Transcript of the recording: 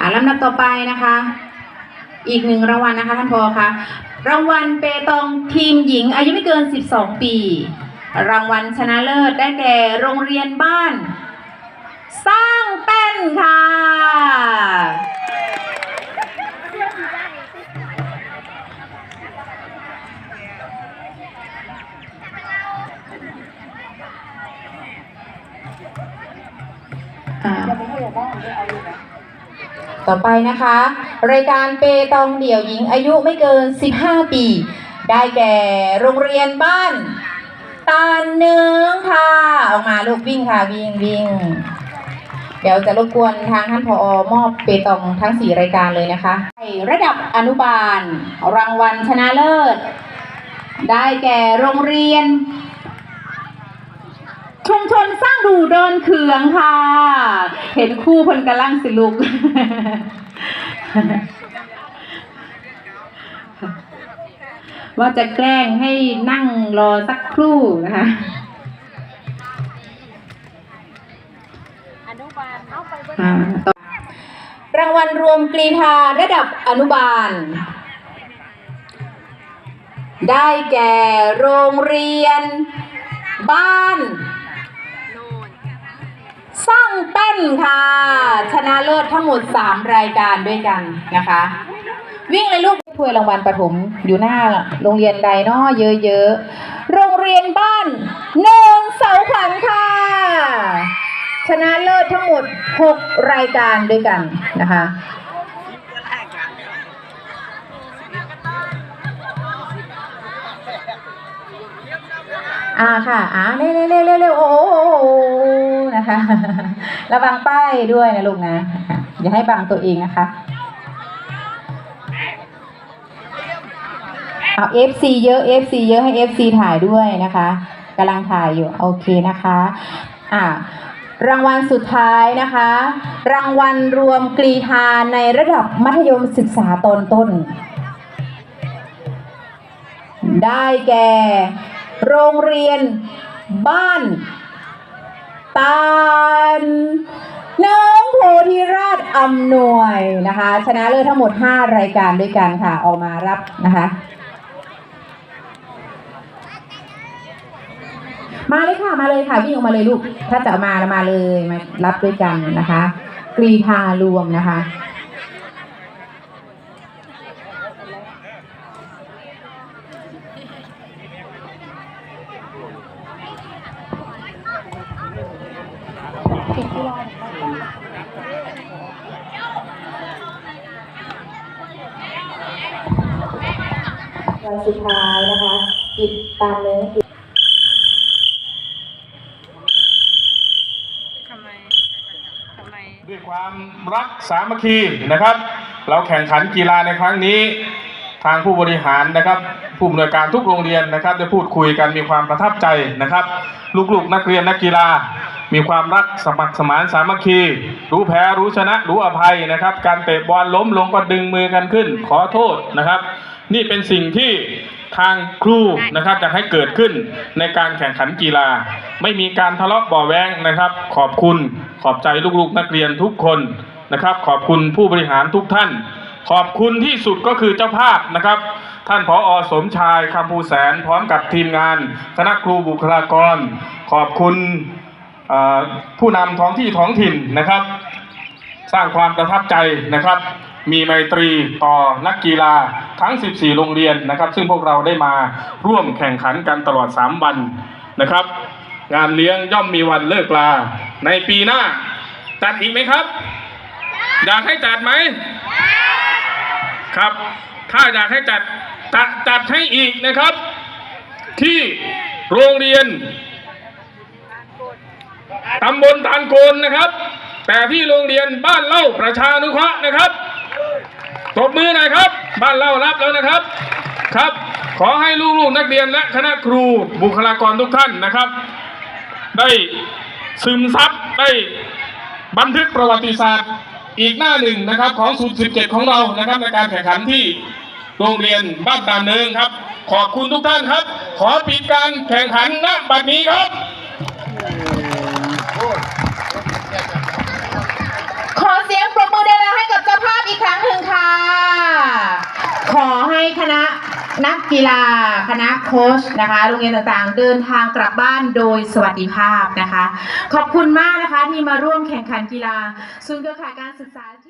อ่าลำดับต่อไปนะคะ อีกหนึ่งรางวัลนะคะท่านพอคะรางวัลเปตองทีมหญิง อายุไม่เกิน 12 ปี รางวัลชนะเลิศได้แก่โรงเรียนบ้าน สร้างแป้นค่ะ อ่า ต่อไปนะคะ รายการเปตองเดี่ยวหญิงอายุไม่เกิน 15 ปี ได้แก่โรงเรียนบ้าน ตาเนืองค่ะ ออกมาลูกวิ่งค่ะวิ่งวิ่งเดี๋ยวจะรบกวนทางท่านผอมอบเปตองทั้ง 4 รายการเลยนะคะระดับอนุบาล รางวัลชนะเลิศ ได้แก่โรงเรียน ชุมชนสร้างดูเดินเคืองค่ะ เห็นคู่คนกำลังสิลูกว่าจะแกล้งให้นั่งรอสักครู่นะคะอนุบาลเอาไปเบิ่งอ่าต่อรางวัลรวมกรีธาระดับอนุบาล ได้แก่โรงเรียน บ้านโน่น สร้างเต้นค่ะ ชนะเลิศทั้งหมด 3 รายการด้วยกันนะคะ วิ่งเลยลูกถ้วยรางวัลประถมอยู่หน้าโรงเรียนใดนาะเยอะๆ โรงเรียนบ้านหนึ่งเสาขวัญค่ะ ชนะเลิศทั้งหมด 6 รายการด้วยกันนะคะอ่าค่ะ อ่าเร็วเร็วเร็วเร็วเร็วโอ้โห นะคะ ระวังป้ายด้วยนะลูกนะ อย่าให้บังตัวเองนะคะ เอา FC เยอะ FC เยอะให้ FC ถ่ายด้วยนะคะกำลังถ่ายอยู่โอเคนะคะ อ่ารางวัลสุดท้ายนะคะ รางวัลรวมกรีธาในระดับมัธยมศึกษาตอนต้น ได้แก่ โรงเรียนบ้าน ตาลน้องโพธิราชอำนวยนะคะ ชนะเลิศทั้งหมด 5 รายการด้วยกันค่ะ ออกมารับนะคะมาเลยค่ะมาเลยค่ะวิ่งออกมาเลยลูก ถ้าจะมาแล้วมาเลยมารับด้วยกันนะคะ กรีธารวมนะคะ วันสุดท้ายนะคะปิดตามเลยทำไมทำไมด้วยความรักสามัคคีนะครับ เราแข่งขันกีฬาในครั้งนี้ ทางผู้บริหารนะครับ ผู้อำนวยการทุกโรงเรียนนะครับ ได้พูดคุยกันมีความประทับใจนะครับ ลูกๆนักเรียนนักกีฬา มีความรักสมัครสมานสามัคคี รู้แพ้รู้ชนะรู้อภัยนะครับ การเตะบอลล้มลงก็ดึงมือกันขึ้น ขอโทษนะครับ นี่เป็นสิ่งที่ทางครูนะครับจะให้เกิดขึ้นในการแข่งขันกีฬา ไม่มีการทะเลาะบ่อแว้งนะครับ ขอบคุณขอบใจลูกๆนักเรียนทุกคนนะครับ ขอบคุณผู้บริหารทุกท่าน ขอบคุณที่สุดก็คือเจ้าภาพนะครับ ท่านผออสมชายคำภูแสนพร้อมกับทีมงาน คณะครูบุคลากร ขอบคุณ ผู้นำท้องที่ท้องถิ่นนะครับ สร้างความประทับใจนะครับ มีไมตรีต่อนักกีฬาทั้ง 14 โรงเรียนนะครับ ซึ่งพวกเราได้มาร่วมแข่งขันกันตลอด 3 วันนะครับ งานเลี้ยงย่อมมีวันเลิกลา ในปีหน้าจัดอีกไหมครับ อยากให้จัดไหมครับ ถ้าอยากให้จัดจจัดให้อีกนะครับ ที่โรงเรียน ตำบลตานโกนนะครับ แต่ที่โรงเรียนบ้านเล่าประชานุเคราะห์นะครับตบมือหน่อยครับ บ้านเล่ารับแล้วนะครับครับ ขอให้ลูกๆนักเรียนและคณะครูบุคลากรทุกท่านนะครับ ได้ซึมซับได้บันทึกประวัติศาสตร์อีกหน้าหนึ่งนะครับของศูนย์สิบเจ็ดของเรานะครับในการแข่งขันที่โรงเรียนบ้านตาเนิงครับ ขอบคุณทุกท่านครับ ขอปิดการแข่งขันณบัดนี้ครับ กีฬาคณะโค้ชนะคะ โรงเรียนต่างๆ เดินทางกลับบ้านโดยสวัสดิภาพนะคะ ขอบคุณมากนะคะที่มาร่วมแข่งขันกีฬาศูนย์เครือข่ายการศึกษาที่